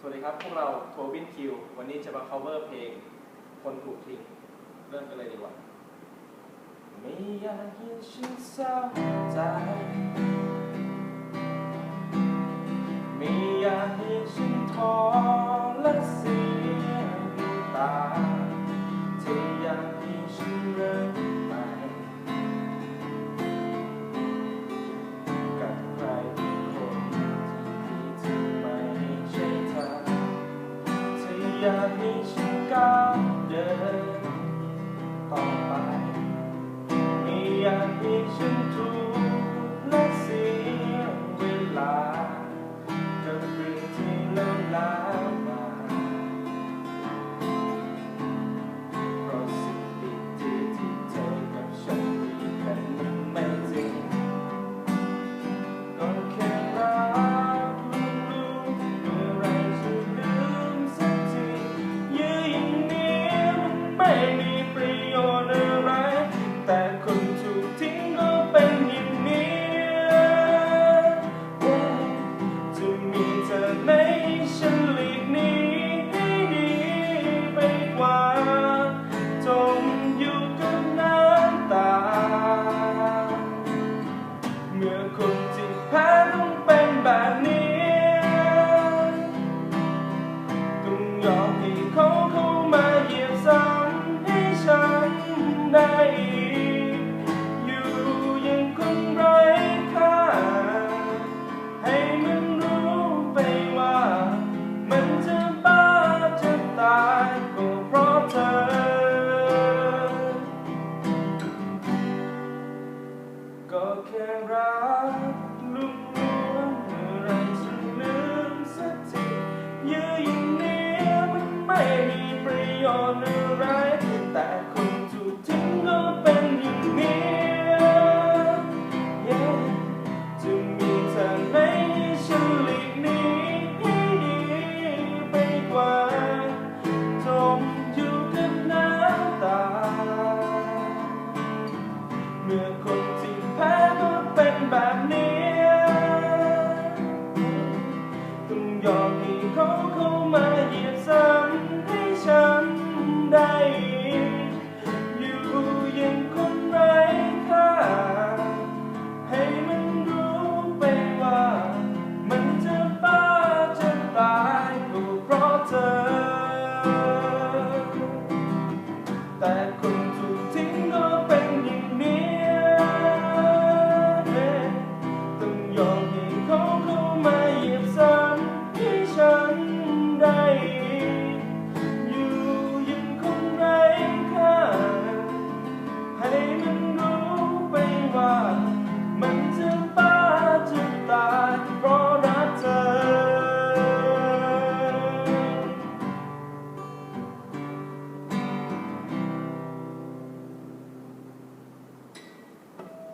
สวัสดีครับ พวกเราทัวร์บินคิว วันนี้จะมา cover เพลง คนถูกทิ้ง เริ่มกันเลยดีกว่า ไม่อยากเห็นฉันเศร้าใจ จะให้ฉันก้าวเดินต่อไปไม่อยากให้ฉันถูกและเสียเวลากับเรื่องที่เลวร้าย แค่รักลุ่มล้วงเมื่อไรฉันลืมสักทียื้อยิ่งนี้มันไม่มีประยน